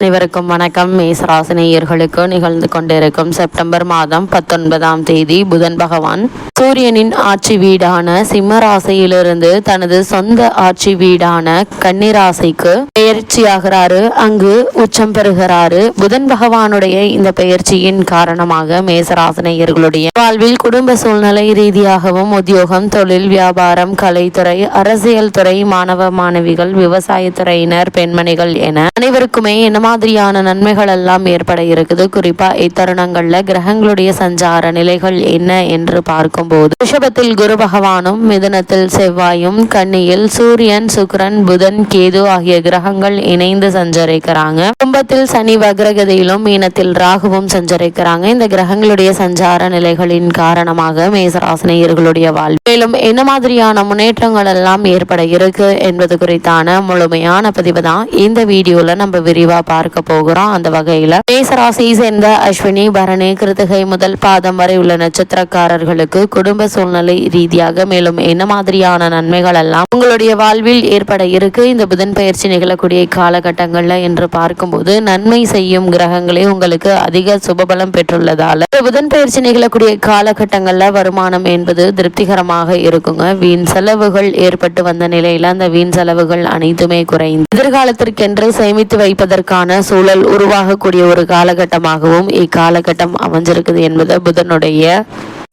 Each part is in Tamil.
அனைவருக்கும் வணக்கம். மேசராசினியர்களுக்கு நிகழ்ந்து கொண்டிருக்கும் செப்டம்பர் மாதம் பத்தொன்பதாம் தேதி புதன் பகவான். சூரியனின் ஆட்சி வீடான சிம்மராசையிலிருந்து தனது சொந்த ஆட்சி வீடான கன்னிராசிக்கு பெயர்ச்சியாகிறாரு. அங்கு உச்சம் பெறுகிறாரு. புதன் பகவானுடைய இந்த பெயர்ச்சியின் காரணமாக மேசராசினியர்களுடைய வாழ்வில் குடும்ப சூழ்நிலை ரீதியாகவும் உத்தியோகம் தொழில் வியாபாரம் கலைத்துறை அரசியல் துறை மாணவ மாணவிகள் விவசாயத்துறையினர் பெண்மணிகள் என அனைவருக்குமே என்ன மாதிரியான நன்மைகள் எல்லாம் ஏற்பட இருக்குது. குறிப்பா இத்தருணங்கள்ல கிரகங்களுடைய சஞ்சார நிலைகள் என்ன என்று பார்க்கும்போது ரிஷபத்தில் குரு பகவானும் மிதுனத்தில் செவ்வாயும் கன்னியில் சூரியன் சுக்கிரன் புதன் கேது ஆகிய கிரகங்கள் இணைந்து சஞ்சரிக்கிறாங்க. கும்பத்தில் சனி வக்ரகதியிலும் மீனத்தில் ராகுவும் சஞ்சரிக்கிறாங்க. இந்த கிரகங்களுடைய சஞ்சார நிலைகளின் காரணமாக மேசராசினியர்களுடைய வாழ்வு மேலும் என்ன மாதிரியான முன்னேற்றங்கள் எல்லாம் ஏற்பட இருக்கு என்பது குறித்தான முழுமையான பதிவு தான் இந்த வீடியோல நம்ம விரிவா பார்க்க போகிறோம். அந்த வகையில மேசராசியை சேர்ந்த அஸ்வினி பரணி கிருத்திகை முதல் பாதம் வரை உள்ள நட்சத்திரக்காரர்களுக்கு குடும்ப சூழ்நிலை ரீதியாக மேலும் என்ன மாதிரியான நன்மைகள் எல்லாம் உங்களுடைய வாழ்வில் ஏற்பட இருக்கு? இந்த புதன் பயிற்சி நிகழக்கூடிய காலகட்டங்கள்ல என்று பார்க்கும்போது நன்மை செய்யும் கிரகங்களே உங்களுக்கு அதிக சுபபலம் பெற்றுள்ளதால புதன் பயிற்சி நிகழக்கூடிய காலகட்டங்கள்ல வருமானம் என்பது திருப்திகரமாக இருக்குங்க. வீண் செலவுகள் ஏற்பட்டு வந்த நிலையில அந்த வீண் செலவுகள் அனைத்துமே குறைந்து எதிர்காலத்திற்கென்று சேமித்து வைப்பதற்கான சூழல் உருவாகக்கூடிய ஒரு காலகட்டமாகவும் இக்காலகட்டம் அமைஞ்சிருக்குது என்பது புதனுடைய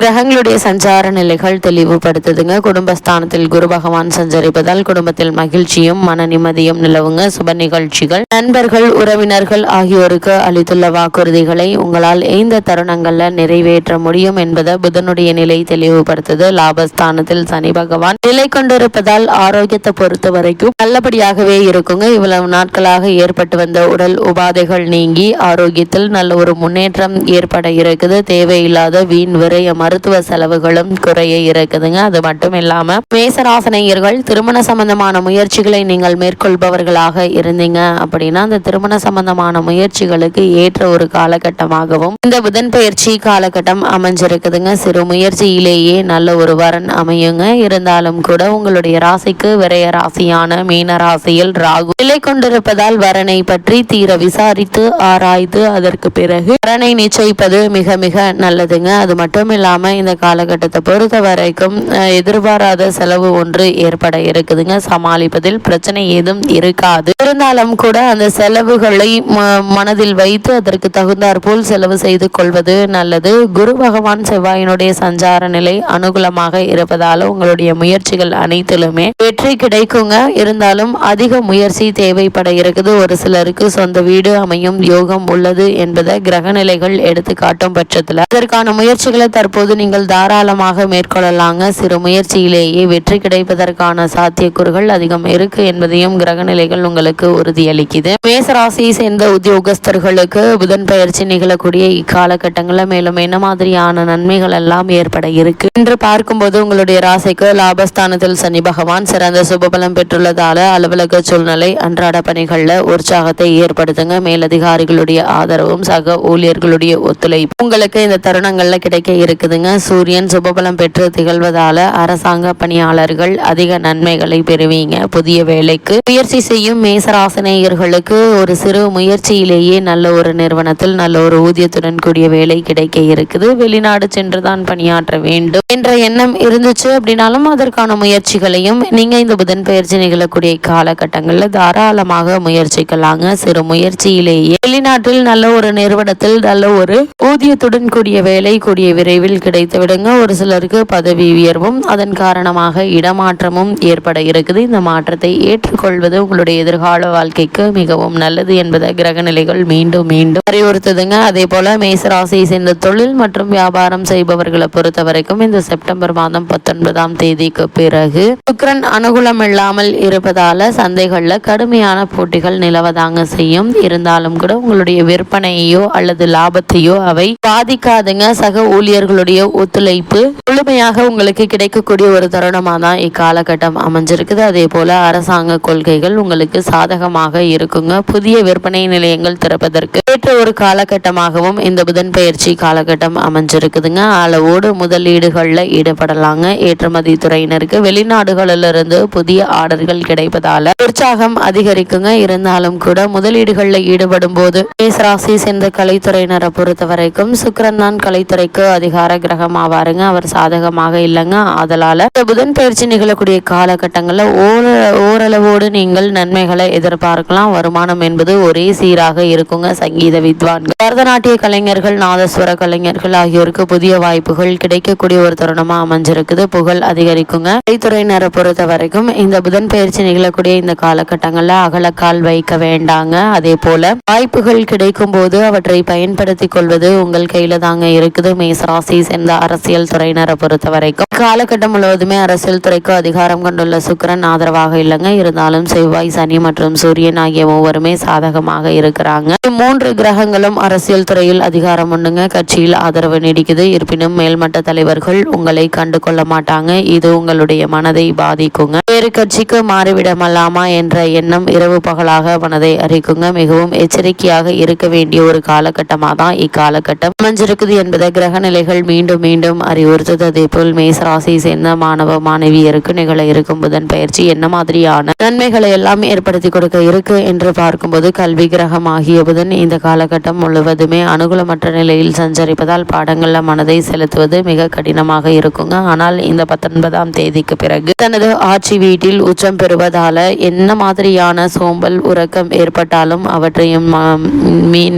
கிரகங்களுடைய சஞ்சார நிலைகள் தெளிவுபடுத்துதுங்க. குடும்பஸ்தானத்தில் குரு பகவான் சஞ்சரிப்பதால் குடும்பத்தில் மகிழ்ச்சியும் மன நிம்மதியும் நிலவுங்க. சுப நிகழ்ச்சிகள். நண்பர்கள் உறவினர்கள் ஆகியோருக்கு அளித்துள்ள வாக்குறுதிகளை உங்களால் எந்த தருணங்கள்ல நிறைவேற்ற முடியும் என்பதை புதனுடைய நிலை தெளிவுபடுத்துது. லாபஸ்தானத்தில் சனி பகவான் நிலை கொண்டிருப்பதால் ஆரோக்கியத்தை பொறுத்த வரைக்கும் நல்லபடியாகவே இருக்குங்க. இவ்வளவு நாட்களாக ஏற்பட்டு வந்த உடல் உபாதைகள் நீங்கி ஆரோக்கியத்தில் நல்ல ஒரு முன்னேற்றம் ஏற்பட இருக்குது. தேவையில்லாத வீண் விரய மருத்துவ செலவுகளும் குறைய இருக்குதுங்க. அது மட்டும் இல்லாம மேசராசனையர்கள் திருமண சம்பந்தமான முயற்சிகளை நீங்கள் மேற்கொள்பவர்களாக இருந்தீங்க அப்படின்னா அந்த திருமண சம்பந்தமான முயற்சிகளுக்கு ஏற்ற ஒரு காலகட்டமாகவும் இந்த புதன் பயிற்சி காலகட்டம் அமைஞ்சிருக்குதுங்க. சிறு முயற்சியிலேயே நல்ல ஒரு வரன் அமையுங்க. இருந்தாலும் கூட உங்களுடைய ராசிக்கு விரைய ராசியான மீன ராசியில் ராகு நிலை கொண்டிருப்பதால் வரனை பற்றி தீர விசாரித்து ஆராய்ந்து அதற்கு பிறகு வரனை நிச்சயிப்பது மிக மிக நல்லதுங்க. அது மட்டும் இல்லாம இந்த காலகட்டத்தை பொறுத்த வரைக்கும் எதிர்பாராத செலவு ஒன்று ஏற்பட இருக்குதுங்க. சமாளிப்பதில் பிரச்சனை ஏதும் இருக்காது. இருந்தாலும் கூட அந்த செலவுகளை ம- மனதில் வைத்து அதற்கு தகுந்தாற் போல் செலவு செய்து கொள்வது நல்லது. குரு பகவான் செவ்வாயினுடைய சஞ்சார நிலை அனுகூலமாக இருப்பதால உங்களுடைய முயற்சிகள் அனைத்திலுமே வெற்றி கிடைக்குங்க. இருந்தாலும் அதிக முயற்சி தேவைப்பட இருக்குது. ஒரு சிலருக்கு சொந்த வீடு அமையும் யோகம் உள்ளது என்பதை கிரக நிலைகள் எடுத்து காட்டும் பட்சத்தில். அதற்கான முயற்சிகளை தற்போது நீங்கள் தாராளமாக மேற்கொள்ளலாங்க. சிறு முயற்சியிலேயே வெற்றி கிடைப்பதற்கான சாத்தியக்கூறுகள் அதிகம் இருக்கு என்பதையும் கிரக நிலைகள் உங்களுக்கு உறுதியளிக்குது. மேசராசியை சேர்ந்த உத்தியோகஸ்தர்களுக்கு புதன் பயிற்சி நிகழக்கூடிய இக்காலகட்டங்களில் மேலும் என்ன மாதிரியான நன்மைகள் எல்லாம் ஏற்பட இருக்கு? என்று பார்க்கும்போது உங்களுடைய ராசிக்கு லாபஸ்தானத்தில் சனி பகவான் சிறந்த சுபபலம் பெற்றுள்ளதால அலுவலக சூழ்நிலை அன்றாட பணிகளில் உற்சாகத்தை ஏற்படுத்துங்க. மேலதிகாரிகளுடைய ஆதரவும் சக ஊழியர்களுடைய ஒத்துழைப்பு உங்களுக்கு இந்த தருணங்கள்ல கிடைக்க இருக்குது. இருக்குதுங்க சூரியன் சுபபலம் பெற்று திகழ்வதால அரசாங்க பணியாளர்கள் அதிக நன்மைகளை பெறுவீங்க. புதிய வேலைக்கு முயற்சி செய்யும் மேசராசனேயர்களுக்கு ஒரு சிறு முயற்சியிலேயே நல்ல ஒரு நிறுவனத்தில் நல்ல ஒரு ஊதியத்துடன் கூடிய வேலை கிடைக்க இருக்குது. வெளிநாடு சென்று தான் பணியாற்ற வேண்டும் என்ற எண்ணம் இருந்துச்சு அப்படின்னாலும் அதற்கான முயற்சிகளையும் நீங்க இந்த புதன் பயிற்சி நிகழக்கூடிய காலகட்டங்களில் தாராளமாக முயற்சிக்கலாங்க. சிறு முயற்சியிலேயே வெளிநாட்டில் நல்ல ஒரு நிறுவனத்தில் நல்ல ஒரு ஊதியத்துடன் கூடிய வேலை கூடிய விரைவில் கிடைத்து விடுங்க. ஒரு சிலருக்கு பதவி உயர்வும் அதன் காரணமாக இடமாற்றமும் ஏற்பட இருக்குது. இந்த மாற்றத்தை ஏற்றுக்கொள்வது உங்களுடைய எதிர்கால வாழ்க்கைக்கு மிகவும் நல்லது என்பதை கிரக நிலைகள் மீண்டும் மீண்டும் அறிவுறுத்துதுங்க. அதே போல மேசராசியை சேர்ந்த தொழில் மற்றும் வியாபாரம் செய்பவர்களை பொறுத்த வரைக்கும் இந்த செப்டம்பர் மாதம் பத்தொன்பதாம் தேதிக்கு பிறகு சுக்ரன் அனுகூலம் இல்லாமல் இருப்பதால சந்தைகள்ல கடுமையான போட்டிகள் நிலவதாங்க செய்யும். இருந்தாலும் கூட உங்களுடைய விற்பனையோ அல்லது லாபத்தையோ அவை பாதிக்காதுங்க. சக ஊழியர்களுடைய உங்களுடைய ஒத்துழைப்பு முழுமையாக உங்களுக்கு கிடைக்கக்கூடிய ஒரு தருணமாக தான் இக்காலகட்டம் அமைஞ்சிருக்குது. அதே போல அரசாங்க கொள்கைகள் உங்களுக்கு சாதகமாக இருக்குங்க. புதிய விற்பனை நிலையங்கள் திறப்பதற்கு ஏற்ற ஒரு காலகட்டமாகவும் இந்த புதன் பயிற்சி காலகட்டம் அமைஞ்சிருக்குதுங்க. அளவோடு முதலீடுகளில் ஈடுபடலாங்க. ஏற்றுமதி துறையினருக்கு வெளிநாடுகளிலிருந்து புதிய ஆர்டர்கள் கிடைப்பதால உற்சாகம் அதிகரிக்குங்க. இருந்தாலும் கூட முதலீடுகளில் ஈடுபடும் போது மேசராசி சேர்ந்த கலைத்துறையினரை பொறுத்த வரைக்கும் சுக்கரன் தான் கலைத்துறைக்கு அதிகார கிரகம் ஆவாருங்க அவர் சாதகமாக இல்லைங்க. அதனால இந்த புதன் பயிற்சி நிகழக்கூடிய காலகட்டங்களில் ஓர ஓரளவோடு நீங்கள் நன்மைகளை எதிர்பார்க்கலாம். வருமானம் என்பது ஒரே சீராக இருக்குங்க. சங்கீத வித்வான்கள் பரதநாட்டிய கலைஞர்கள் நாதஸ்வர கலைஞர்கள் ஆகியோருக்கு புதிய வாய்ப்புகள் கிடைக்கக்கூடிய ஒரு தருணமா அமைஞ்சிருக்குது. புகழ் அதிகரிக்குங்க. கலைத்துறையினரை பொறுத்த வரைக்கும் இந்த புதன் பயிற்சி நிகழக்கூடிய இந்த காலகட்டங்களில் அகலக்கால் வைக்க வேண்டாங்க. அதே போல வாய்ப்புகள் கிடைக்கும் போது அவற்றை பயன்படுத்திக் கொள்வது உங்கள் கையில தாங்க இருக்குது. மேசராசி சேர்ந்த அரசியல் துறையினரை பொறுத்த வரைக்கும் காலகட்டம் முழுவதுமே அரசியல் துறைக்கு அதிகாரம் கொண்டுள்ள சுக்கிரன் ஆதரவாக இல்லைங்க. இருந்தாலும் செவ்வாய் சனி மற்றும் சூரியன் ஆகிய மூவருமே சாதகமாக இருக்கிறாங்க. மூன்று கிரகங்களும் அரசியல் துறையில் அதிகாரம் உண்டுங்க. கட்சியில் ஆதரவு நீடிக்குது. இருப்பினும் மேல்மட்ட தலைவர்கள் உங்களை கண்டு கொள்ள மாட்டாங்க. இது உங்களுடைய மனதை பாதிக்குங்க. வேறு கட்சிக்கு மாறிவிடமல்லாமா என்ற எண்ணம் இரவு பகலாக மனதை அறிக்குங்க மிகவும் எச்சரிக்கையாக இருக்க வேண்டிய ஒரு காலகட்டமாக தான் இக்காலகட்டம் அமைஞ்சிருக்குது என்பதை கிரக நிலைகள் மீண்டும் மீண்டும் அறிவுறுத்தது. அதே போல் மேசராசியை சேர்ந்த மாணவ மாணவியருக்கு நிகழ இருக்கும் புதன் பயிற்சி என்ன மாதிரியான நன்மைகளை எல்லாம் ஏற்படுத்தி கொடுக்க இருக்கு என்று பார்க்கும்போது கல்வி கிரகம் ஆகிய புதன் இந்த காலகட்டம் முழுவதுமே அனுகூலமற்ற நிலையில் சஞ்சரிப்பதால் பாடங்கள்ல மனதை செலுத்துவது மிக கடினமாக இருக்குங்க. ஆனால் இந்த பத்தொன்பதாம் தேதிக்கு பிறகு தனது ஆட்சி வீட்டில் உச்சம் பெறுவதால என்ன மாதிரியான சோம்பல் உறக்கம் ஏற்பட்டாலும் அவற்றையும்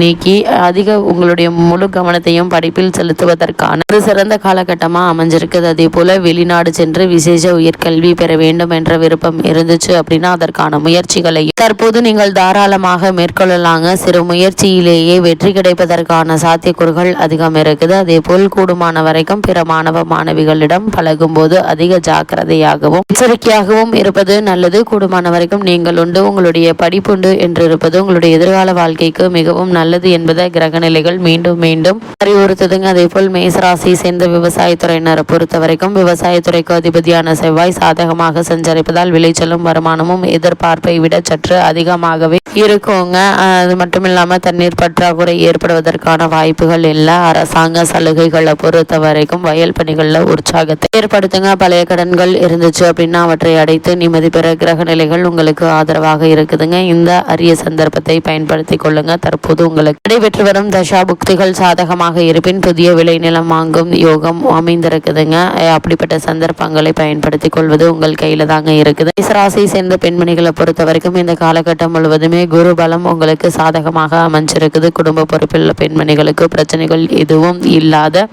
நீக்கி அதிக உங்களுடைய முழு கவனத்தையும் படிப்பில் செலுத்துவதற்கான ஒரு சிறந்த காலகட்டமா அமைஞ்சிருக்குது. அதே போல் வெளிநாடு சென்று விசேஷ உயர்கல்வி பெற வேண்டும் என்ற விருப்பம் இருந்துச்சு அப்படின்னா அதற்கான முயற்சிகளை தற்போது நீங்கள் தாராளமாக மேற்கொள்ளலாங்க. சிறு முயற்சியிலேயே வெற்றி கிடைப்பதற்கான சாத்தியக்கூறுகள் அதிகம் இருக்குது. அதே போல் கூடுமான வரைக்கும் பிற மாணவ மாணவிகளிடம் பழகும் போது அதிக ஜாக்கிரதையாகவும் எச்சரிக்கையாகவும் இருப்பது நல்லது. கூடுமான வரைக்கும் நீங்கள் உண்டு. உங்களுடைய படிப்புண்டு என்று இருப்பது உங்களுடைய எதிர்கால வாழ்க்கைக்கு மிகவும் நல்லது என்பதை கிரக நிலைகள் மீண்டும் மீண்டும் அறிவுறுத்துதுங்க. அதே போல் மேசராசி சேர்ந்த விவசாயத்துறையினரை பொறுத்த வரைக்கும் விவசாயத்துறைக்கு அதிபதியான செவ்வாய் சாதகமாக சஞ்சரிப்பதால் விளைச்சலும் வருமானமும் எதிர்பார்ப்பை விட சற்று அதிகமாகவே இருக்குங்க. அது மட்டும் இல்லாமல் தண்ணீர் பற்றாக்குறை ஏற்படுவதற்கான வாய்ப்புகள் இல்லை. அரசாங்க சலுகைகளை பொறுத்த வரைக்கும் வயல் பணிகளில் உற்சாகத்தை ஏற்படுத்துங்க. பழைய கடன்கள் இருந்துச்சு அப்படின்னா அவற்றை அடைத்து நிம்மதி பெற கிரக நிலைகள் உங்களுக்கு ஆதரவாக இருக்குதுங்க. இந்த அரிய சந்தர்ப்பத்தை பயன்படுத்தி கொள்ளுங்க. தற்போது உங்களுக்கு நடைபெற்று வரும் தசா புக்திகள் சாதகமாக இருப்பின் புதிய விளைநிலம் வாங்கும் யோகம் அமைந்திருக்குதுங்க. அப்படிப்பட்ட சந்தர்ப்பங்களை பயன்படுத்தி கொள்வது உங்கள் கையில தாங்க இருக்குது. ராசியை சேர்ந்த பெண்மணிகளை பொறுத்த வரைக்கும் இந்த காலகட்டம் முழுவதுமே குரு பலம் உங்களுக்கு சாதகமாக அமைஞ்சிருக்குது. குடும்ப பொறுப்பில் உள்ள பெண்மணிகளுக்கு பிரச்சனைகள் எதுவும் இல்லாத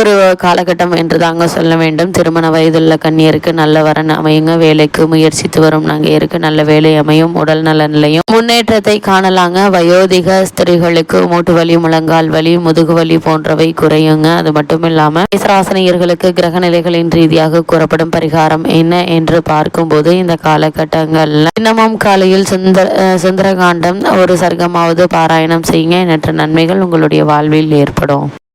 ஒரு காலகட்டம் என்று தாங்க சொல்ல வேண்டும். திருமண வயதுள்ள கண்ணியருக்கு நல்ல வரன் அமையுங்க. வேலைக்கு முயற்சித்து வரும் நங்கையருக்கு நல்ல வேலை அமையும். உடல் நல நிலையும் முன்னேற்றத்தை காணலாங்க. வயோதிக ஸ்திரீகளுக்கு மூட்டு வலி முழங்கால் வலி முதுகு வலி போன்றவை குறையுங்க. அது மட்டும் இல்லாம மேசராசனியர்களுக்கு கிரக நிலைகளின் ரீதியாக கூறப்படும் பரிகாரம் என்ன என்று பார்க்கும்போது இந்த காலகட்டங்கள்ல தினமும் காலையில் சுந்தர சுந்தரகாண்டம் ஒரு சர்க்கமாவது பாராயணம் செய்யுங்க. எண்ணற்ற நன்மைகள் உங்களுடைய வாழ்வில் ஏற்படும்.